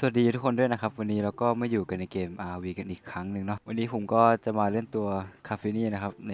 สวัสดีทุกคนด้วยนะครับ วันนี้เราก็มาอยู่กันในเกม RV กันอีกครั้งหนึ่งเนาะวันนี้ผมก็จะมาเล่นตัวคาเฟนี่นะครับใน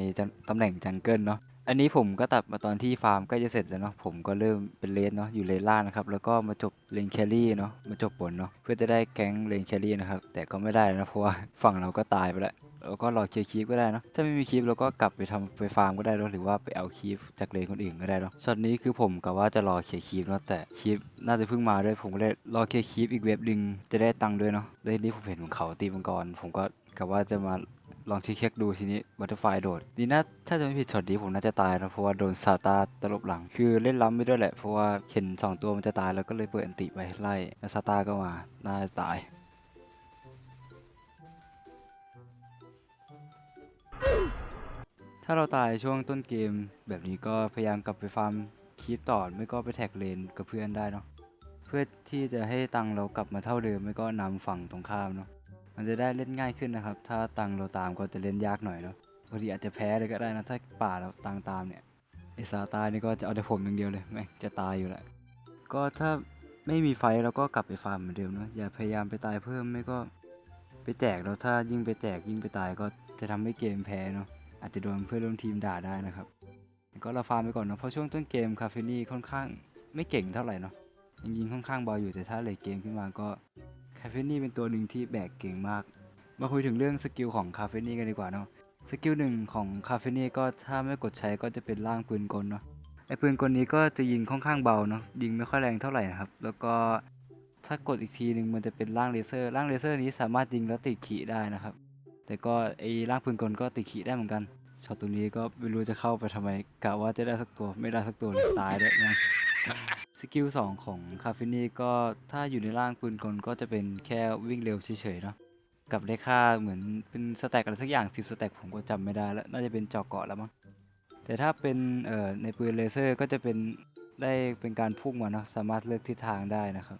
ตำแหน่งจังเกิลเนาะอันนี้ผมก็ตัดมาตอนที่ฟาร์มใกล้จะเสร็จแล้วเนาะผมก็เริ่มเป็นเลนเนาะอยู่เลนล่างนะครับแล้วก็มาจบเลนแครี่เนาะมาจบบนเนาะเพื่อจะได้แก๊งเลนแครี่นะครับแต่ก็ไม่ได้นะเพราะว่าฝั่งเราก็ตายไปแล้ว เราก็รอเคลียร์คีปก็ได้เนาะถ้าไม่มีคีปเราก็กลับไปทำไปฟาร์มก็ได้เนาะหรือว่าไปเอาคีปจากเลนคนอื่นก็ได้เนาะช็อตนี้คือผมกับว่าจะรอเคลียร์คีปเนาะแต่คีปน่าจะเพิ่งมาด้วยผมก็เลยรอเคลียร์คีปอีกเว็บหนึ่งจะได้ตังค์ด้วยเนาะแล้นี้ผมเห็นของเขาตีมังกรผมก็กับว่าจะมาลองเช็คดูทีนี้บัตเตอร์ไฟโดดดีนะถ้าจะไม่ผิดช็อตนี้ผมน่าจะตายนะเพราะว่าโดนซาตาตลบหลัง คือเล่นล้ำไปด้วยแหละเพราะว่าเห็นสองตัวมันจะตายแล้วก็เลยเปิดอันติไปไล่แล้วซาตาก็มาน่าจะตาย ถ้าเราตายช่วงต้นเกมแบบนี้ก็พยายามกลับไปฟาร์มคีปต่อไม่ก็ไปแท็กเลนกับเพื่อนได้เนาะเพื่อที่จะให้ตังเรากลับมาเท่าเดิมไม่ก็นำฝั่งตรงข้ามเนาะมันจะได้เล่นง่ายขึ้นนะครับ ถ้าตังเราตามก็จะเล่นยากหน่อยเนาะบางทีอาจจะแพ้เลยก็ได้นะถ้าป่าเราตังตามเนี่ยไอซาตายนี่ก็จะเอาแต่ผมอย่างเดียวเลยแม่จะตายอยู่แหละก็ถ้าไม่มีไฟเราก็กลับไปฟาร์มเหมือนเดิมเนาะอย่าพยายามไปตายเพิ่มไม่ก็ไปแตกแล้วถ้ายิ่งไปแตกยิ่งไปตายก็จะทำให้เกมแพ้เนาะ อาจจะโดนเพื่อนร่วมทีมด่าได้นะครับก็เราฟาร์มไปก่อนนะเพราะช่วงต้นเกมคาเฟนี่ค่อนข้างไม่เก่งเท่าไหร่เนาะยังยิงค่อนข้างเบาอยู่แต่ถ้าเลทเกมขึ้นมาก็คาเฟนี่เป็นตัวหนึ่งที่แบกเก่งมาก มาคุยถึงเรื่องสกิลของคาเฟนี่กันดีกว่าเนาะสกิลหนึ่งของคาเฟนี่ก็ถ้าไม่กดใช้ก็จะเป็นร่างปืนกลเนาะไอปืนกลนี้ก็จะยิงค่อนข้างเบาเนาะยิงไม่ค่อยแรงเท่าไหร่นะครับ แล้วก็ถ้ากดอีกทีหนึ่งมันจะเป็นร่างเลเซอร์ร่างเลเซอร์นี้สามารถยิงแล้วติดขีได้นะครับ แต่ก็ไอ้ร่างปืนกลก็ติดขีได้เหมือนกันช็อตตรงนี้ก็ไม่รู้จะเข้าไปทำไมกะว่าจะได้สักตัวไม่ได้สักตัวเลยตายด้วยนะสกิลสองของคาเฟนี่ก็ถ้าอยู่ในร่างปืนกลก็จะเป็นแค่วิ่งเร็วเฉยๆเนาะกับเลขค่าเหมือนเป็นสแต็กอะไรสักอย่าง 10 สแต็กผมก็จำไม่ได้แล้วน่าจะเป็นเจาะเกาะแล้วมั้งแต่ถ้าเป็นเอ่อในปืนเลเซอร์ก็จะเป็นได้เป็นการพุ่งมาเนาะสามารถเลือกทิศทางได้นะครับ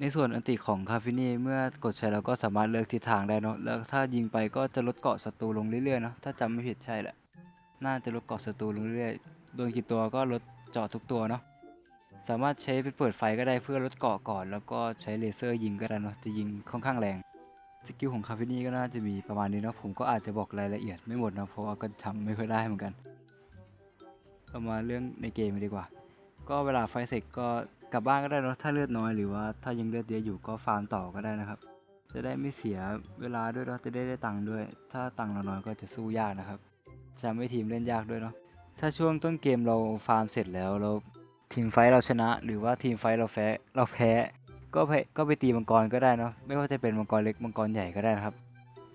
ในส่วนอันติของคาฟินี่เมื่อกดใช้เราก็สามารถเลือกทิศทางได้เนาะแล้วถ้ายิงไปก็จะลดเกาะศัตรูลงเรื่อยๆเนาะถ้าจำไม่ผิดใช่แหละน่าจะลดเกาะศัตรูลงเรื่อยๆโดนกี่ตัวก็ลดเจาะทุกตัวเนาะสามารถใช้ไปเปิดไฟก็ได้เพื่อลดเกาะก่อน แล้วก็ใช้เลเซอร์ยิงก็ได้เนาะจะยิงค่อนข้างแรงสกิลของคาฟินี่ก็น่าจะมีประมาณนี้เนาะผมก็อาจจะบอกรายละเอียดไม่หมดนะเพราะว่าก็จำไม่ค่อยได้เหมือนกันเรามาเรื่องในเกมดีกว่า ก็เวลาไฟเสร็จก็ กลับบ้านก็ได้เนอะถ้าเลือดน้อยหรือว่าถ้ายังเลือดเยอะอยู่ก็ฟาร์มต่อก็ได้นะครับ จะได้ไม่เสียเวลาด้วยเนอะจะได้ได้ตังค์ด้วย ถ้าตังค์เราน้อยก็จะสู้ยากนะครับจะไม่ทีมเล่นยากด้วยเนาะถ้าช่วงต้นเกมเราฟาร์มเสร็จแล้วเราทีมไฟท์เราชนะ หรือว่าทีมไฟท์เราแพ้เราแพ้ก็ไปก็ไปตีมังกรก็ได้เนาะไม่ว่าจะเป็นมังกรเล็กมังกรใหญ่ก็ได้นะครับ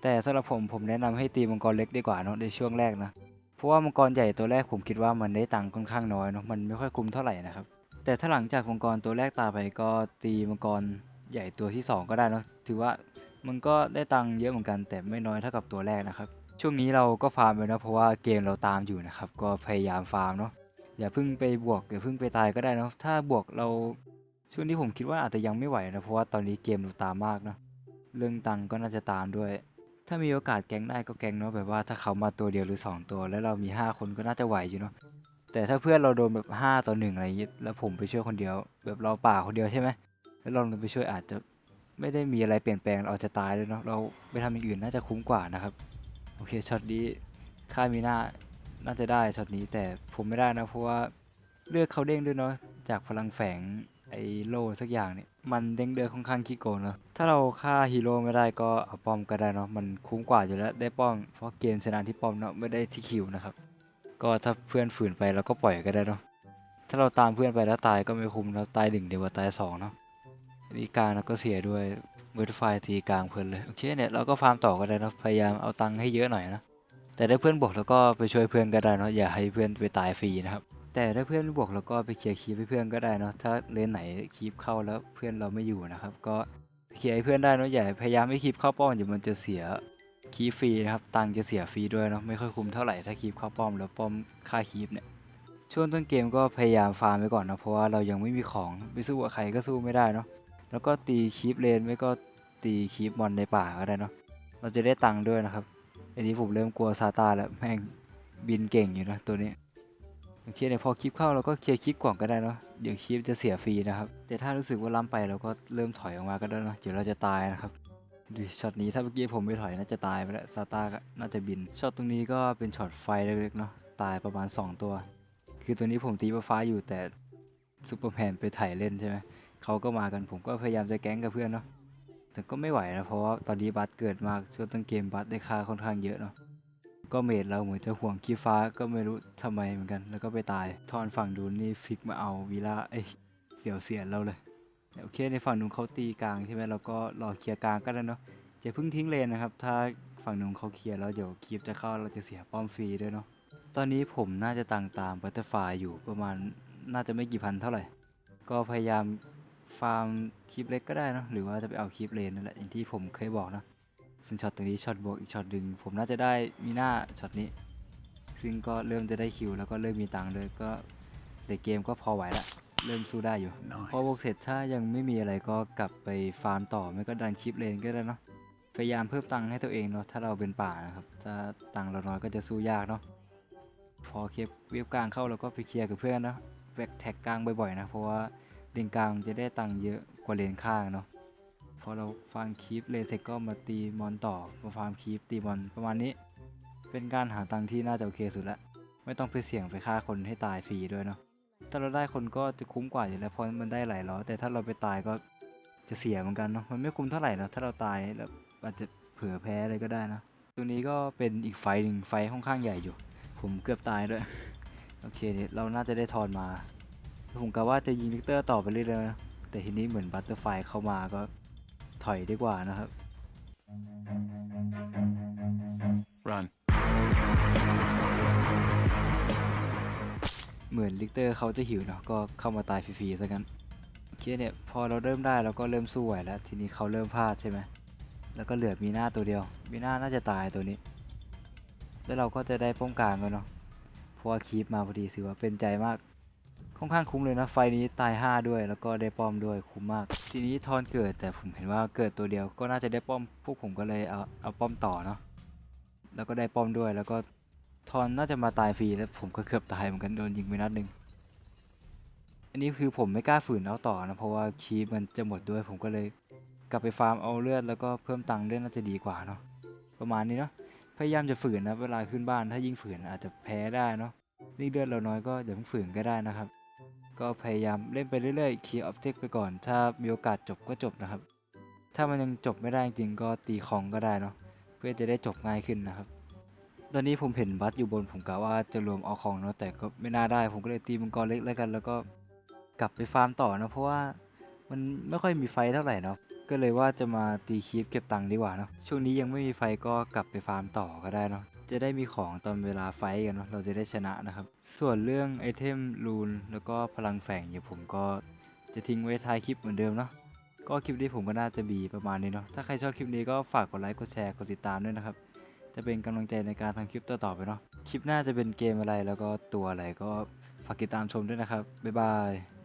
แต่สำหรับผมผมแนะนำให้ตีมังกรเล็กดีกว่าเนาะในช่วงแรกนะเพราะว่ามังกรใหญ่ตัวแรกผมคิดว่ามันได้ตังค์ค่อนข้างน้อยเนาะมันไม่ค่อยคุ้มเท่าไหร่นะครับ แต่ถ้าหลังจากมังกรตัวแรกตายไปก็ตีมังกรใหญ่ตัวที่ 2 ก็ได้เนะถือว่ามันก็ได้ตังค์เยอะเหมือนกัน แต่ไม่น้อยเท่ากับตัวแรกนะครับ ช่วงนี้เราก็ฟาร์มไปนะเพราะว่าเกมเราตามอยู่นะครับ ก็พยายามฟาร์มเนาะอย่าเพิ่งไปบวกอย่าเพิ่งไปตายก็ได้เนะถ้าบวกเราช่วงนี้ผมคิดว่าอาจจะยังไม่ไหวนะเพราะว่าตอนนี้เกมเราตามมากเนาะเรื่องตังค์ก็น่าจะตามด้วย ถ้ามีโอกาสแก๊งได้ก็แก๊งเนาะแบบว่าถ้าเขามาตัวเดียวหรือ 2 ตัว แล้วเรามี 5 คนก็น่าจะไหวอยู่เนาะ แต่ถ้าเพื่อนเราโดนแบบ5ต่อ1อะไรอย่างงี้แล้วผมไปช่วยคนเดียว แบบเราป่าคนเดียวใช่ไหมแล้วเราลงไปช่วยอาจจะไม่ได้มีอะไรเปลี่ยนแปลงเราจะตายเลยเนาะเราไปทำอย่างอื่นน่าจะคุ้มกว่านะครับโอเคช็อตนี้ค่ามีหน้าน่าจะได้ช็อตนี้แต่ผมไม่ได้นะเพราะว่าเลือกเขาเด้งด้วยเนาะจากพลังแฝงไอ้โลสักอย่างเนี่ยมันเด้งเดือค่อนข้างขี้โกงเนาะถ้าเราฆ่าฮีโร่ไม่ได้ก็เอาป้อมก็ได้เนาะมันคุ้มกว่าอยู่แล้วได้ป้อมเพราะเกมชนะที่ป้อมเนาะไม่ได้ที่คิวนะครับ ก็ถ้าเพื่อนฝืนไปเราก็ปล่อยก็ได้เนาะถ้าเราตามเพื่อนไปแล้วตายก็ไม่คุ้มแล้วตายหนึ่งเดียวกว่าตายสองเนาะนี่กลางเราก็เสียด้วยเวทไฟตีกลางเพลินเลยโอเคเนี่ยเราก็ฟาร์มต่อก็ได้เนาะพยายามเอาตังค์ให้เยอะหน่อยนะแต่ถ้าเพื่อนบวกแล้วก็ไปช่วยเพื่อนก็ได้เนาะอย่าให้เพื่อนไปตายฟรีนะครับแต่ถ้าเพื่อนบวกแล้วก็ไปเคลียร์คีปให้เพื่อนก็ได้เนาะถ้าเลนไหนคีปเข้าแล้วเพื่อนเราไม่อยู่นะครับก็เคลียร์ให้เพื่อนได้เนาะอย่าพยายามไม่คีปเข้าป้อมเดี๋ยวมันจะเสีย คีฟรีนะครับตังค์จะเสียฟรีด้วยเนาะไม่ค่อยคุ้มเท่าไหร่ถ้าคีปเข้าป้อมแล้วป้อมค่าคีปเนี่ยช่วงต้นเกมก็พยายามฟาร์มไปก่อนนะเพราะว่าเรายังไม่มีของไปสู้กับใครก็สู้ไม่ได้เนาะแล้วก็ตีคีปเลนไม่ก็ตีคีปมอนในป่าก็ได้เนาะเราจะได้ตังค์ด้วยนะครับอันนี้ผมเริ่มกลัวซาตาแล้วแม่งบินเก่งอยู่นะตัวนี้โอเคเนี่ยพอคลิปเข้าเราก็เคลียร์คลิปก่อนก็ได้เนาะเดี๋ยวคลิปจะเสียฟรีนะครับแต่ถ้ารู้สึกว่าล้ำไปเราก็เริ่มถอยออกมาก็ได้เนาะเดี๋ยวเราจะตายนะครับ ดูช็อตนี้ถ้าเมื่อกี้ผมไม่ถอยน่าจะตายไปแล้วซาตาก็น่าจะบินช็อตตรงนี้ก็เป็นช็อตไฟเล็กๆเนาะตายประมาณ 2 ตัว คือตัวนี้ผมตีฟ้าอยู่แต่ซูเปอร์แมนไปถ่ายเล่นใช่ไหมเขาก็มากันผมก็พยายามจะแก๊งกับเพื่อนเนาะแต่ก็ไม่ไหวนะเพราะว่าตอนนี้บัสเกิดมากช่วงต้นเกมบัสได้ค่าค่อนข้างเยอะเนาะก็เมดเราเหมือนจะห่วงขี้ฟ้าก็ไม่รู้ทำไมเหมือนกัน แล้วก็ไปตายทอนฝั่งดูนนี่ฟิกมาเอาวีล่าเอ้ยเสียวเสียนเราเลย โอเคในฝั่งนู้นเขาตีกลางใช่ไหมเราก็รอเคลียร์กลางก็ได้เนาะอย่าเพิ่งทิ้งเลนนะครับ ถ้าฝั่งนู้นเขาเคลียร์แล้วเดี๋ยวคลิปจะเข้าเราจะเสียป้อมฟรีด้วยเนาะตอนนี้ผมน่าจะต่างตามบัตเตอร์ฟายอยู่ประมาณน่าจะไม่กี่พันเท่าไหร่ ก็พยายามฟาร์มคลิปเล็กก็ได้เนะหรือว่าจะไปเอาคลิปเลนนั่นแหละอย่างที่ผมเคยบอกนะซึ่งช็อตตรงนี้ช็อตบวกอีกช็อตหนึ่งผมน่าจะได้มีหน้าช็อตนี้ ซึ่งก็เริ่มจะได้คิวแล้วก็เริ่มมีตังค์เลยก็แต่เกมก็พอไหวละ เริ่มสู้ได้อยู่ พอบวกเสร็จถ้ายังไม่มีอะไรก็กลับไปฟาร์มต่อไม่ก็ดันคลิปเลนก็ได้เนาะพยายามเพิ่มตังค์ให้ตัวเองเนาะถ้าเราเป็นป่านะครับถ้าตังค์เราน้อยก็จะสู้ยากเนาะพอเคลียร์เว็บกลางเข้าเราก็ไปเคลียร์กับเพื่อนเนาะแบกแท็กกลางบ่อยๆนะเพราะว่าเลนกลางจะได้ตังค์เยอะกว่าเลนข้างเนาะพอเราฟาร์มคีปเลนเสร็จก็มาตีมอนต่อมาฟาร์มคีปตีมอนประมาณนี้ เป็นการหาตังค์ที่น่าจะโอเคสุดละไม่ต้องไปเสี่ยงไปฆ่าคนให้ตายฟรีด้วยเนาะ ถ้าเราได้คนก็จะคุ้มกว่าอยู่แล้วเพราะมันได้หลายล้อแต่ถ้าเราไปตายก็จะเสียเหมือนกันเนาะมันไม่คุ้มเท่าไหร่เนาะถ้าเราตายแล้วอาจจะเผื่อแพ้เลยก็ได้นะตรงนี้ก็เป็นอีกไฟหนึ่งไฟค่อนข้างใหญ่อยู่ ผมเกือบตายด้วย โอเคเนี่ยเราน่าจะได้ทอนมา ผมกะว่าจะยิงลิกเตอร์ต่อไปเรื่อยๆนะแต่ทีนี้เหมือนบัตเตอร์ไฟเข้ามาก็ถอยดีกว่านะครับ Run. เหมือนลิกเตอร์เขาจะหิวเนาะก็เข้ามาตายฟรีๆซะงั้นโอเคเนี่ยพอเราเริ่มได้เราก็เริ่มสู้ไหวแล้ว ทีนี้เขาเริ่มพลาดใช่ไหมแล้วก็เหลือมีหน้าตัวเดียว มีหน้าน่าจะตายตัวนี้ แล้วเราก็จะได้ป้องกลางกันเนาะเพราะว่าคีปมาพอดีถือว่าเป็นใจมากค่อนข้างคุ้มเลยนะไฟนี้ตาย 5 ด้วย แล้วก็ได้ป้อมด้วยคุ้มมาก ทีนี้ทอนเกิดแต่ผมเห็นว่าเกิดตัวเดียวก็น่าจะได้ป้อมพวกผมก็เลยเอาเอาป้อมต่อเนาะแล้วก็ได้ป้อมด้วยแล้วก็ ทอนน่าจะมาตายฟรีแล้วผมก็เกือบตายเหมือนกันโดนยิงไปนัดหนึ่งอันนี้คือผมไม่กล้าฝืนเอาต่อนะ เพราะว่าคีย์มันจะหมดด้วยผมก็เลยกลับไปฟาร์มเอาเลือดแล้วก็เพิ่มตังค์เลือดน่าจะดีกว่าเนาะประมาณนี้เนาะพยายามจะฝืนนะเวลาขึ้นบ้านถ้ายิ่งฝืนอาจจะแพ้ได้เนาะยิ่เลือดเราน้อยก็อย่าเพิ่งฝืนก็ได้นะครับ ก็พยายามเล่นไปเรื่อยๆคีออบเจกต์ไปก่อน ถ้ามีโอกาสจบก็จบนะครับ ถ้ามันยังจบไม่ได้จริงก็ตีของก็ได้เนาะเพื่อจะได้จบง่ายขึ้นนะครับ ตอนนี้ผมเห็นบัสอยู่บนผมกะว่าจะรวมเอาของเนาะแต่ก็ไม่น่าได้ ผมก็เลยตีมังกรเล็กแล้วกัน แล้วก็กลับไปฟาร์มต่อนะเพราะว่ามันไม่ค่อยมีไฟเท่าไหร่เนาะก็เลยว่าจะมาตีคีปเก็บตังค์ดีกว่าเนาะช่วงนี้ยังไม่มีไฟก็กลับไปฟาร์มต่อก็ได้เนาะจะได้มีของตอนเวลาไฟกันเนาะเราจะได้ชนะนะครับ ส่วนเรื่องไอเทมรูนแล้วก็พลังแฝงเดี๋ยวผมก็จะทิ้งไว้ท้ายคลิปเหมือนเดิมเนาะก็คลิปนี้ผมก็น่าจะบีประมาณนี้เนาะถ้าใครชอบคลิปนี้ก็ฝากกดไลค์กดแชร์กดติดตามด้วยนะครับ จะเป็นกำลังใจในการทำคลิปต่อๆไปเนาะคลิปหน้าจะเป็นเกมอะไรแล้วก็ตัวอะไรก็ฝากติดตามชมด้วยนะครับบ๊ายบาย